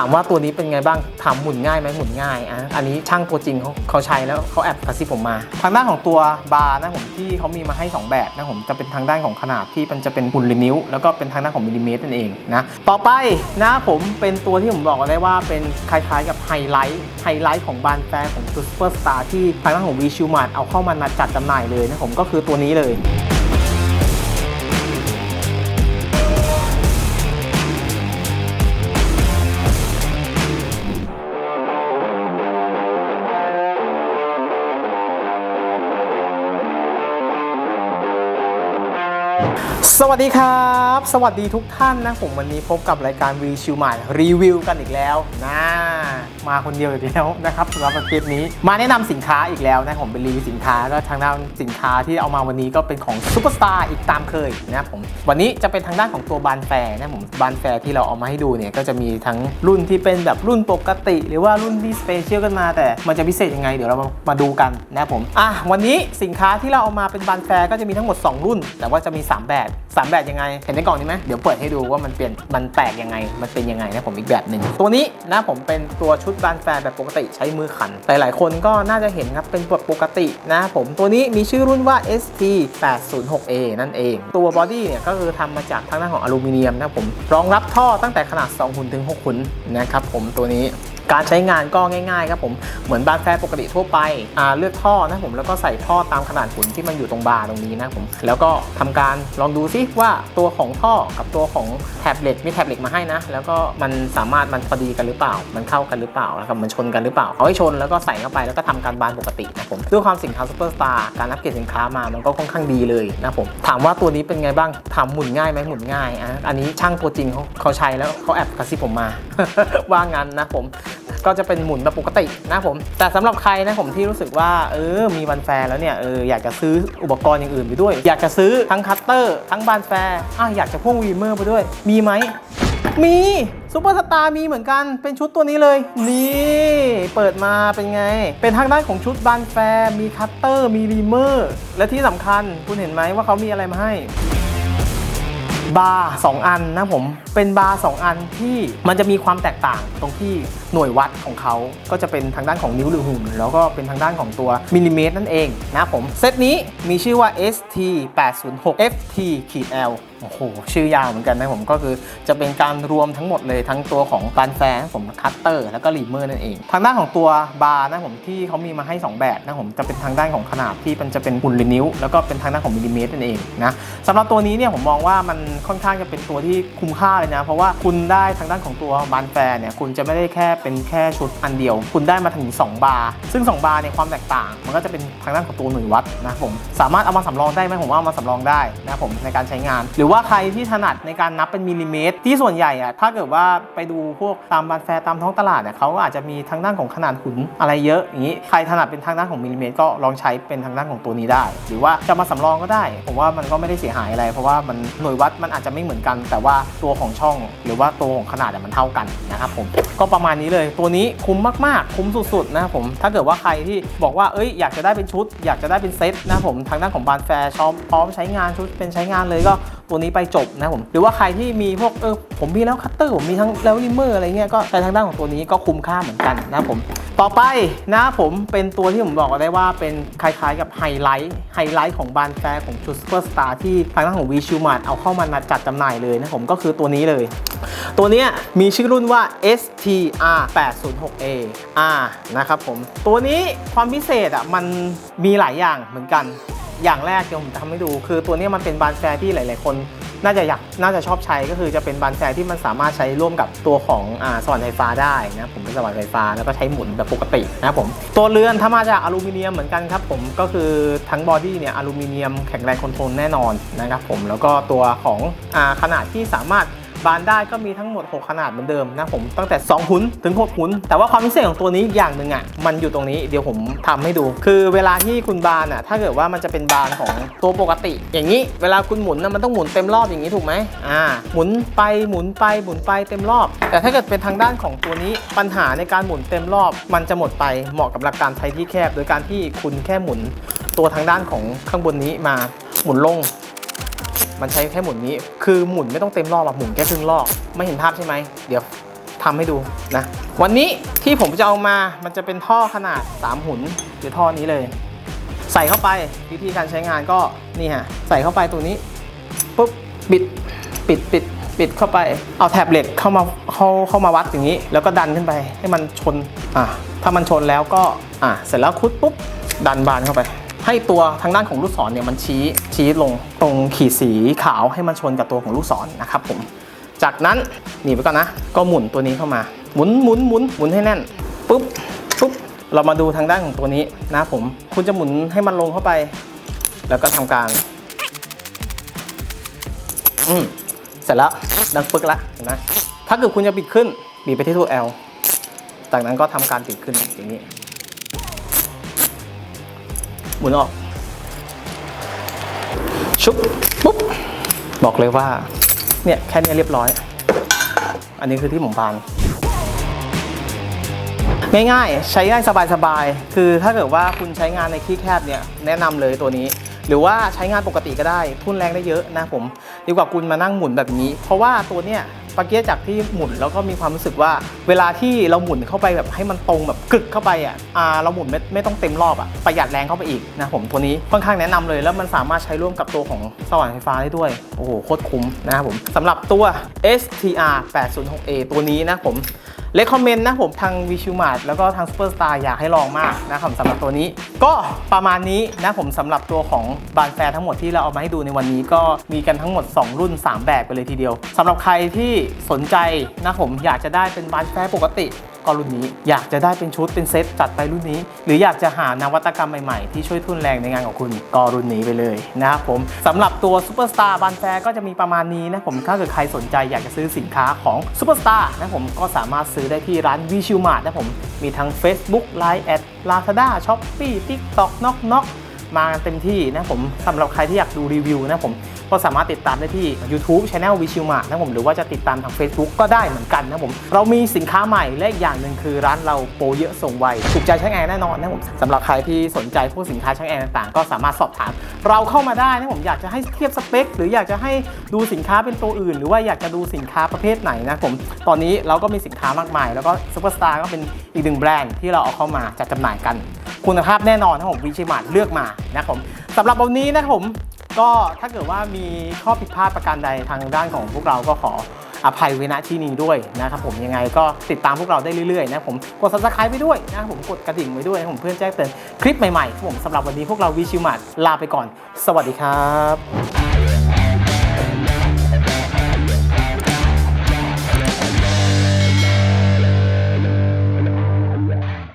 ถามว่าตัวนี้เป็นไงบ้างถามหมุนง่ายไหมหมุนง่ายอะอันนี้ช่างตัวจริงเขาเขาใช้แล้วเขาแอบกระซิบผมมา ทางด้านของตัวบาร์นะผมที่เขามีมาให้ 2 แบบนะผมจะเป็นทางด้านของขนาดที่มันจะเป็นหุ่นหรือนิ้ว แล้วก็เป็นทางด้านของมิลลิเมตรนั่นเองนะต่อไปนะผมเป็นตัวที่ผมบอกได้ว่าเป็นคล้ายๆกับไฮไลท์ไฮไลท์ของบานแฟร์ของซูเปอร์สตาร์ที่ทางด้านของวีชิวมาร์เอาเข้ามาจัดจำหน่ายเลยนะผมก็คือตัวนี้เลย สวัสดีครับ สวัสดีทุกท่านนะผมวันนี้พบกับรายการวีชิวใหม่รีวิวกันอีกแล้วนะ มาคนเดียวอีกแล้วนะครับสำหรับคลิปนี้ มาแนะนำสินค้าอีกแล้วนะผมเป็นรีวิวสินค้าก็ทางด้านสินค้าที่เอามาวันนี้ก็เป็นของซูเปอร์สตาร์อีกตามเคยนะครับผมวันนี้จะเป็นทางด้านของตัวบานแฟร์นะผมบานแฟร์ที่เราเอามาให้ดูเนี่ยก็จะมีทั้งรุ่นที่เป็นแบบรุ่นปกติ หรือว่ารุ่นที่สเปเชียลกันมา แต่มันจะพิเศษยังไงเดี๋ยวเรามามาดูกันนะครับผมอะวันนี้สินค้าที่เราเอามาเป็นบานแฟร์ก็จะมีทั้งหมด 2 รุ่น แต่ว่าจะมี 3 แบบ 3 แบบยังไง เห็นในกล่องนี้ไหมเดี๋ยวเปิดให้ดูว่ามันเปลี่ยนมันแตกยังไงมันเป็นยังไงนะผมอีกแบบหนึ่งตัวนี้นะผมเป็นตัวชุดบานแฟนแบบปกติใช้มือขัน หลายๆ คนก็น่าจะเห็นครับเป็นแบบปกตินะผมตัวนี้มีชื่อรุ่นว่า ST 806A นั่นเอง ตัวบอดี้เนี่ยก็คือทำมาจากทางด้านของอลูมิเนียมนะผมรองรับท่อตั้งแต่ขนาด 2 หุ่นถึง 6 หุ่นนะครับผมตัวนี้ การใช้งานก็ง่ายๆครับผมเหมือนบานแฟปกติทั่วไปเลือกท่อนะผมแล้วก็ใส่ท่อตามขนาดหุ่นที่มันอยู่ตรงบาร์ตรงนี้นะผมแล้วก็ทำการลองดูซิว่าตัวของท่อกับตัวของแท็บเล็ตมีแท็บเล็ตมาให้นะ แล้วก็มันสามารถมันพอดีกันหรือเปล่า มันเข้ากันหรือเปล่าแล้วก็มันชนกันหรือเปล่าเอาให้ชนแล้วก็ใส่เข้าไปแล้วก็ทำการบานปกตินะผมด้วยความสินค้าซูเปอร์สตาร์การอัปเกรดสินค้ามามันก็ค่อนข้างดีเลยนะผมถามว่าตัวนี้เป็นไงบ้างถามหมุนง่ายไหมหมุนง่ายอะอันนี้ช่างตัวจริงเขาเขาใช้แล้วเขาแอบกระซิบผมมาว่างั้นนะผม ก็จะเป็นหมุนแบบปกตินะผม แต่สำหรับใครนะผมที่รู้สึกว่าเออมีวันแฟร์แล้วเนี่ยเอออยากจะซื้ออุปกรณ์อย่างอื่นไปด้วย อยากจะซื้อทั้งคัตเตอร์ทั้งบานแฟร์อะอยากจะพ่วงวีเมอร์ไปด้วย มีไหมมีซูเปอร์สตาร์มีเหมือนกันเป็นชุดตัวนี้เลย นี่เปิดมาเป็นไง เป็นทางด้านของชุดบานแฟร์มีคัตเตอร์มีวีเมอร์ และที่สำคัญคุณเห็นไหมว่าเขามีอะไรมาให้ บาร์สองอันนะผม เป็นบาร์สองอันที่มันจะมีความแตกต่างตรงที่หน่วยวัดของเขาก็จะเป็นทางด้านของนิ้วหรือหุ่น แล้วก็เป็นทางด้านของตัวมิลลิเมตรนั่นเองนะผม เซตนี้มีชื่อว่า ST 806 FT L โอ้โหชื่อยาวเหมือนกันนะผมก็คือจะเป็นการรวมทั้งหมดเลยทั้งตัวของบานแฟร์ผมคัตเตอร์แล้วก็รีเมอร์นั่นเอง ทางด้านของตัวบาร์นะผมที่เขามีมาให้ 2 แบบนะผมจะเป็นทางด้านของขนาดที่มันจะเป็นหุ่นหรือนิ้ว แล้วก็เป็นทางด้านของมิลลิเมตรนั่นเองนะสำหรับตัวนี้เนี่ยผมมองว่ามันค่อนข้างจะเป็นตัวที่คุ้มค่าเลยนะ เพราะว่าคุณได้ทางด้านของตัวบานแฟร์เนี่ยคุณจะไม่ได้แค่เป็นแค่ชุดอันเดียว คุณได้มาถึง 2 บาร์ซึ่ง 2 บาร์เนี่ยความแตกต่าง มันก็จะเป็นทางด้านของตัวหน่วยวัดนะผมสามารถเอามาสำรองได้ไหมผมว่าเอามาสำรองได้นะผมในการใช้งานหรือว่าใครที่ถนัดในการนับเป็นมิลลิเมตร ที่ส่วนใหญ่อะถ้าเกิดว่าไปดูพวกตามบานแฟร์ตามท้องตลาดเนี่ยเขาก็อาจจะมีทางด้านของขนาดหุ่นอะไรเยอะอย่างนี้ใครถนัดเป็นทางด้านของมิลลิเมตรก็ลองใช้เป็นทางด้านของตัวนี้ได้ หรือว่าจะมาสำรองก็ได้ ผมว่ามันก็ไม่ได้เสียหายอะไร เพราะว่ามันหน่วยวัดมันอาจจะไม่เหมือนกัน แต่ว่าตัวของช่อง หรือว่าตัวของขนาดมันเท่ากันนะครับผมก็ประมาณนี้เลยตัวนี้คุ้มมากๆ คุ้มสุดๆนะครับผมถ้าเกิดว่าใครที่บอกว่าเอ้ยอยากจะได้เป็นชุด อยากจะได้เป็นเซตนะผมทางด้านของบานแฟร์ชอมพร้อมใช้งานชุดเป็นใช้งานเลยก็ ตัวนี้ไปจบนะครับผมหรือว่าใครที่มีพวกเออผมมีแล้วคัตเตอร์ผมมีทั้งแล้วริมเมอร์อะไรเงี้ยก็ใช้ทางด้านของตัวนี้ก็คุ้มค่าเหมือนกันนะครับผมต่อไปนะผมเป็นตัวที่ผมบอกได้ว่าเป็นคล้ายๆกับไฮไลท์ไฮไลท์ของบานแฟร์ของชุดซูเปอร์สตาร์ที่ทางด้านของวีชิวมาร์เอาเข้ามาจัดจำหน่ายเลยนะผมก็คือตัวนี้เลย ตัวนี้มีชื่อรุ่นว่า STR 806A R นะครับผมตัวนี้ความพิเศษอะมันมีหลายอย่างเหมือนกัน อย่างแรกเดี๋ยผมจะทำให้ดู คือตัวนี้มันเป็นบานแฟร์ที่หลาย ๆ คน น่าจะอยากน่าจะชอบใช้ก็คือจะเป็นบานแฟร์ที่มันสามารถใช้ร่วมกับตัวของอ่าสว่านไฟฟ้าได้นะผมเป็นสว่านไฟฟ้าแล้วก็ใช้หมุนแบบปกตินะครับผมตัวเรือนถ้ามาจากอลูมิเนียมเหมือนกันครับผมก็คือทั้งบอดี้เนี่ยอลูมิเนียมแข็งแรงคอนโทรลแน่นอนนะครับผมแล้วก็ตัวของอ่าขนาดที่สามารถ บานได้ก็มีทั้งหมด 6 ขนาดเหมือนเดิมนะผมตั้งแต่ 2 หุนถึง 6 หุน แต่ว่าความพิเศษของตัวนี้อีกอย่างหนึ่งอะมันอยู่ตรงนี้เดี๋ยวผมทำให้ดู คือเวลาที่คุณบานอะถ้าเกิดว่ามันจะเป็นบานของตัวปกติ อย่างนี้เวลาคุณหมุนนะมันต้องหมุนเต็มรอบอย่างนี้ถูกไหมอ่าหมุนไปหมุนไปหมุนไปเต็มรอบ แต่ถ้าเกิดเป็นทางด้านของตัวนี้ปัญหาในการหมุนเต็มรอบ มันจะหมดไปเหมาะกับหลักการใช้ที่แคบ โดยการที่คุณแค่หมุนตัวทางด้านของข้างบนนี้มาหมุนลง มันใช้แค่หมุนนี้ คือหมุนไม่ต้องเต็มรอบหรอกหมุนแค่ครึ่งรอบ ไม่เห็นภาพใช่ไหม เดี๋ยวทำให้ดูนะ วันนี้ที่ผมจะเอามา มันจะเป็นท่อขนาด 3 หุนหรือท่อนี้เลย ใส่เข้าไปวิธีการใช้งานก็นี่ฮะ ใส่เข้าไปตัวนี้ปุ๊บปิดปิดปิดปิดเข้าไป เอาแถบเล็กเข้ามาเข้าเข้ามาวัดอย่างนี้ แล้วก็ดันขึ้นไปให้มันชน อะ ถ้ามันชนแล้วก็ อะ เสร็จแล้วคุดปุ๊บ ดันบานเข้าไป ให้ตัวทางด้านของลูกศรเนี่ยมันชี้ชี้ลงตรงขีดสีขาวให้มันชนกับตัวของลูกศรนะครับผม จากนั้นหนีไปก่อนนะ ก็หมุนตัวนี้เข้ามา หมุนหมุนหมุนหมุนให้แน่นปุ๊บปุ๊บเรามาดูทางด้านของตัวนี้นะผม คุณจะหมุนให้มันลงเข้าไป แล้วก็ทำการอืมเสร็จแล้วดังปึกละเห็นไหมถ้าเกิดคุณจะบิดขึ้นบีบไปที่ตัว L จากนั้นก็ทำการบิดขึ้นอย่างนี้ หมุนออก ชุบปุ๊บ บอกเลยว่า เนี่ยแค่เนี้ยเรียบร้อย อันนี้คือที่ผมพานง่ายๆ ใช้ง่ายสบายๆ คือถ้าเกิดว่าคุณใช้งานในที่แคบเนี่ยแนะนำเลยตัวนี้ หรือว่าใช้งานปกติก็ได้ ทุ่นแรงได้เยอะนะผม ดีกว่าคุณมานั่งหมุนแบบนี้ เพราะว่าตัวเนี้ยปาเกียจากที่หมุนแล้วก็มีความรู้สึกว่า เวลาที่เราหมุนเข้าไปแบบให้มันตรงแบบกึกเข้าไปอะอ่าเราหมุนไม่ไม่ต้องเต็มรอบอะประหยัดแรงเข้าไปอีกนะผมตัวนี้ค่อนข้างแนะนำเลยแล้วมันสามารถใช้ร่วมกับตัวของสว่านไฟฟ้าได้ด้วย โอ้โหโคตรคุ้มนะครับผมสำหรับตัว STR 806A ตัวนี้นะผมเลคคอมเมนต์นะผมทางวิชูมาร์แล้วก็ทางซูเปอร์สตาร์อยากให้ลองมากนะครับสำหรับตัวนี้ ก็ประมาณนี้นะผมสำหรับตัวของบานแฟร์ทั้งหมดที่เราเอามาให้ดูในวันนี้ก็มีกันทั้งหมด 2 รุ่น 3 แบบไปเลยทีเดียวสำหรับใครที่สนใจนะผมอยากจะได้เป็นบานแฟร์ปกติ ก็รุ่นนี้ อยากจะได้เป็นชุดเป็นเซตจัดไปรุ่นนี้ หรืออยากจะหานวัตกรรมใหม่ๆ ที่ช่วยทุนแรงในงานของคุณก็รุ่นนี้ไปเลยนะครับผมสำหรับตัวซูเปอร์สตาร์บานแฟก็จะมีประมาณนี้นะผมถ้าเกิดใครสนใจอยากจะซื้อสินค้าของซูเปอร์สตาร์นะผมก็สามารถซื้อได้ที่ร้านวิชิวมาร์ทนะผมมีทั้ง Facebook Line แอด Lazada Shopee TikTok Knock Knock มากันเต็มที่นะผมสำหรับใครที่อยากดูรีวิวนะผมก็สามารถติดตามได้ที่ YouTube Channel วิชิวมานะผมหรือว่าจะติดตามทาง Facebook ก็ได้เหมือนกันนะผม เรามีสินค้าใหม่และอีกอย่างหนึ่งคือร้านเราโปรเยอะส่งไวถูกใจช่างแอร์แน่นอนนะผมสำหรับใครที่สนใจพวกสินค้าช่างแอร์ต่างๆ ก็สามารถสอบถาม เราเข้ามาได้นะผมอยากจะให้เทียบสเปค หรืออยากจะให้ดูสินค้าเป็นตัวอื่น หรือว่าอยากจะดูสินค้าประเภทไหนนะผมตอนนี้เราก็มีสินค้ามากมาย แล้วก็ซูเปอร์สตาร์ก็เป็นอีกหนึ่งแบรนด์ที่เราเอาเข้ามาจัดจำหน่ายกัน คุณภาพแน่นอนนะผมวิชิมาร์เลือกมานะครับผมสำหรับวันนี้นะครับผมก็ถ้าเกิดว่ามีข้อผิดพลาดประการใดทางด้านของพวกเราก็ขออภัยเว้ณที่นี้ด้วยนะครับผมยังไงก็ติดตามพวกเราได้เรื่อยๆนะผมกด subscribe ไปด้วยนะครับผมกดกระดิ่งไว้ด้วยนะผมเพื่อแจ้งเตือนคลิปใหม่ๆผมสำหรับวันนี้พวกเราวิชิวมาร์ลาไปก่อน สวัสดีครับ